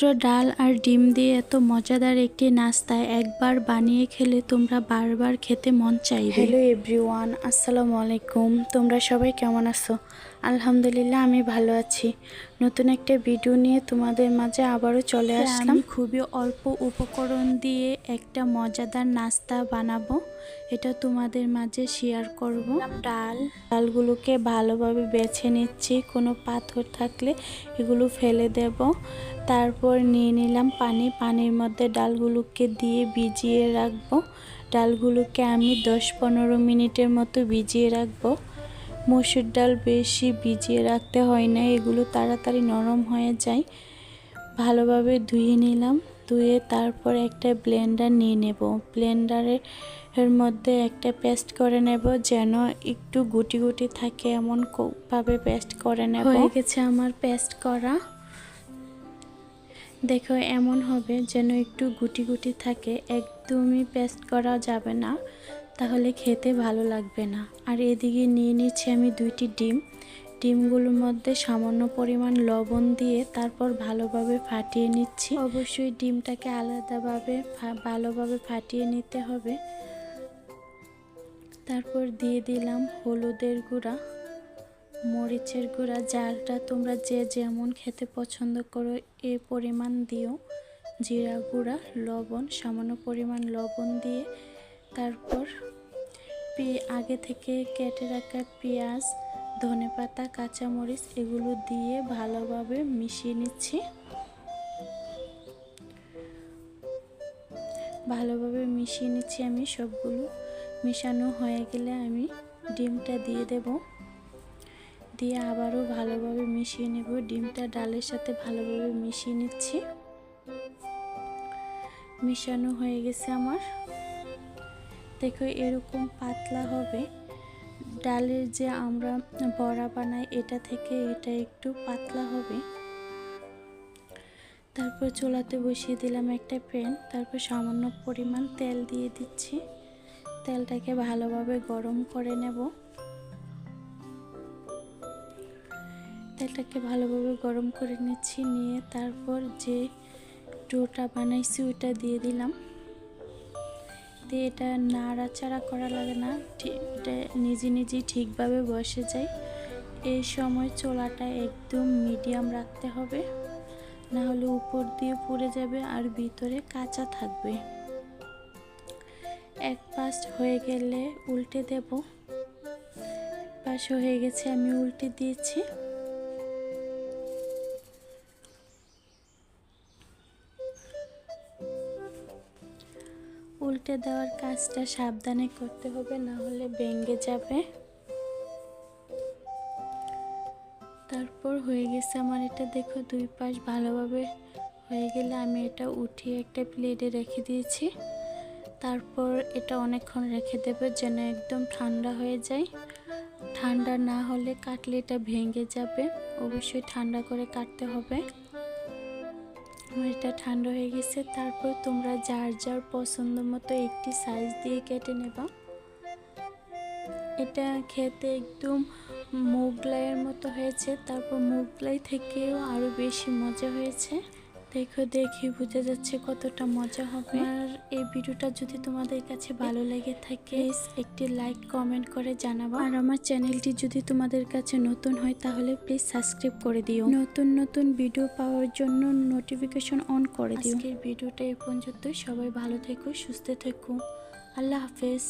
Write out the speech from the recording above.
শুধুমাত্র ডাল আর ডিম দিয়ে এত মজাদার একটি নাস্তা একবার বানিয়ে খেলে তোমরা বারবার খেতে মন চাইবে। হ্যালো এভরিওয়ান আসসালামু আলাইকুম। তোমরা সবাই কেমন আছো? আলহামদুলিল্লাহ আমি ভালো আছি। নতুন একটা ভিডিও নিয়ে তোমাদের মাঝে আবারও চলে আসলাম। খুবই অল্প উপকরণ দিয়ে একটা মজাদার নাস্তা বানাবো। এটা তোমাদের মাঝে শেয়ার করব। ডাল। ডালগুলোকে ভালোভাবে বেছে নিচ্ছি। কোনো পাথর থাকলে এগুলো ফেলে দেব। তারপর নিয়ে নিলাম পানি। পানির মধ্যে ডালগুলোকে দিয়ে ভিজিয়ে রাখব। ডালগুলোকে আমি দশ পনেরো মিনিটের মতো ভিজিয়ে রাখব। মসুর ডাল বেশি ভিজিয়ে রাখতে হয় না, এগুলো তাড়াতাড়ি নরম হয়ে যায়। ভালোভাবে ধুয়ে নিলাম, ধুয়ে তারপর একটা ব্লেন্ডার নিয়ে নেব। ব্লেন্ডারের এর মধ্যে একটা পেস্ট করে নেব যেন একটু গুটি গুটি থাকে, এমন ভাবে পেস্ট করে নেব। হয়ে গেছে আমার পেস্ট করা। দেখো, এমন হবে যেন একটু গুটি গুটি থাকে, একদমই পেস্ট করা যাবে না। তাহলে খেতে ভালো লাগবে না। আর এদিকে নিয়ে নিচ্ছি আমি দুইটি ডিম। ডিমগুলোর মধ্যে সামান্য পরিমাণ লবণ দিয়ে তারপর ভালোভাবে ফাটিয়ে নিচ্ছি। অবশ্যই ডিমটাকে আলাদাভাবে ভালোভাবে ফাটিয়ে নিতে হবে। তারপর দিয়ে দিলাম হলুদের গুঁড়া, মরিচের গুঁড়া জালটা তোমরা যে যেমন খেতে পছন্দ করো এ পরিমাণ দিও। জিরা গুঁড়া, লবণ, সামান্য পরিমাণ লবণ দিয়ে তারপর আগে থেকে কেটে রাখা পেঁয়াজ, ধনেপাতা, কাঁচামরিচ এগুলো দিয়ে ভালোভাবে মিশিয়ে নিচ্ছি। ভালোভাবে মিশিয়ে নিচ্ছি আমি সবগুলো। মিশানো হয়ে গেলে আমি ডিমটা দিয়ে দেব। দিয়ে আবারও ভালোভাবে মিশিয়ে নেব। ডিমটা ডালের সাথে ভালোভাবে মিশিয়ে নিচ্ছি। মিশানো হয়ে গেছে আমার। দেখো এরকম পাতলা হবে। ডালের যে আমরা বড়া বানাই, এটা থেকে এটা একটু পাতলা হবে। তারপর চুলাতে বসিয়ে দিলাম একটা প্যান। তারপর সামান্য পরিমাণ তেল দিয়ে দিচ্ছি। তেলটাকে ভালোভাবে গরম করে নেব। তেলটাকে ভালোভাবে গরম করে নিচ্ছি, নিয়ে তারপর যে ডোটা বানাইছি ওটা দিয়ে দিলাম। দিয়ে এটা নাড়াচাড়া করা লাগে না এটা নিজে নিজেই ঠিকভাবে বসে যায়। এই সময় চোলাটা একদম মিডিয়াম রাখতে হবে না হলে উপর দিয়ে পুড়ে যাবে আর ভিতরে কাঁচা থাকবে। এক পাশ হয়ে গেলে উল্টে দেব। পাশ হয়ে গেছে, আমি উল্টে দিয়েছি। উল্টে দেওয়ার কাজটা সাবধানে করতে হবে, না হলে ভেঙে যাবে। তারপর হয়ে গেছে আমার এটা, দেখো দুই পাশ ভালোভাবে হয়ে গেলে আমি এটা উঠিয়ে একটা প্লেটে রেখে দিয়েছি। তারপর এটা অনেকক্ষণ রেখে দেবে যেন একদম ঠান্ডা হয়ে যায়। ঠান্ডা না হলে কাটলে এটা ভেঙে যাবে, অবশ্যই ঠান্ডা করে কাটতে হবে। এটা ঠান্ডা হয়ে গেছে, তারপর তোমরা যার যার পছন্দ মতো একটি সাইজ দিয়ে কেটে নেবা। এটা খেতে একদম মোগলাইয়ের মতো হয়েছে, তারপর মোগলাই থেকেও আরও বেশি মজা হয়েছে। দেখো, দেখি বোঝা যাচ্ছে কতটা মজা হবে। আর এই ভিডিওটা যদি তোমাদের কাছে ভালো লেগে থাকে একটি লাইক কমেন্ট করে জানাব। আর আমার চ্যানেলটি যদি তোমাদের কাছে নতুন হয়, তাহলে প্লিজ সাবস্ক্রাইব করে দিও। নতুন নতুন ভিডিও পাওয়ার জন্য নোটিফিকেশন অন করে দিও। আজকের ভিডিওটা এই পর্যন্ত সবাই ভালো থেকো, সুস্থ থেকো। আল্লাহ হাফেজ।